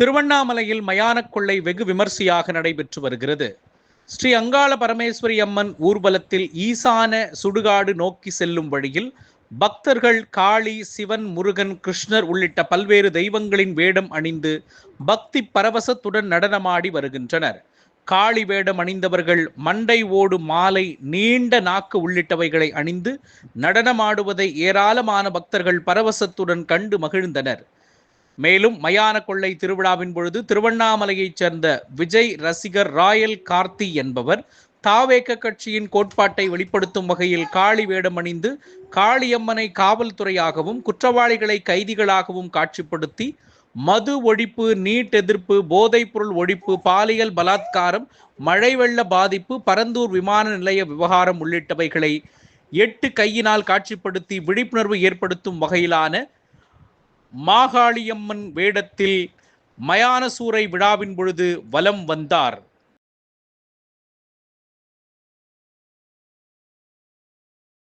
திருவண்ணாமலையில் மயானக் கொள்ளை வெகு விமர்சையாக நடைபெற்று வருகிறது. ஸ்ரீ அங்காள பரமேஸ்வரி அம்மன் ஊர்வலத்தில் ஈசான சுடுகாடு நோக்கி செல்லும் வழியில் பக்தர்கள் காளி சிவன் முருகன் கிருஷ்ணர் உள்ளிட்ட பல்வேறு தெய்வங்களின் வேடம் அணிந்து பக்தி பரவசத்துடன் நடனமாடி வருகின்றனர். காளி வேடம் அணிந்தவர்கள் மண்டை ஓடு மாலை நீண்ட நாக்கு உள்ளிட்டவைகளை அணிந்து நடனமாடுவதை ஏராளமான பக்தர்கள் பரவசத்துடன் கண்டு மகிழ்ந்தனர். மேலும் மயான கொள்ளை திருவிழாவின் பொழுது திருவண்ணாமலையைச் சேர்ந்த விஜய் ரசிகர் ராயல் கார்த்தி என்பவர் தாவேக்க கட்சியின் கோட்பாட்டை வெளிப்படுத்தும் வகையில் காளி வேடம் அணிந்து காளியம்மனை காவல்துறையாகவும் குற்றவாளிகளை கைதிகளாகவும் காட்சிப்படுத்தி மது ஒழிப்பு நீட் எதிர்ப்பு போதைப்பொருள் ஒழிப்பு பாலியல் பலாத்காரம் மழை வெள்ள பாதிப்பு பரந்தூர் விமான நிலைய விவகாரம் உள்ளிட்டவைகளை எட்டு கையினால் காட்சிப்படுத்தி விழிப்புணர்வு ஏற்படுத்தும் வகையிலான மாகாளியம்மன் வேடத்தில் மயானசூரை விழாவின் பொழுது வலம் வந்தார்.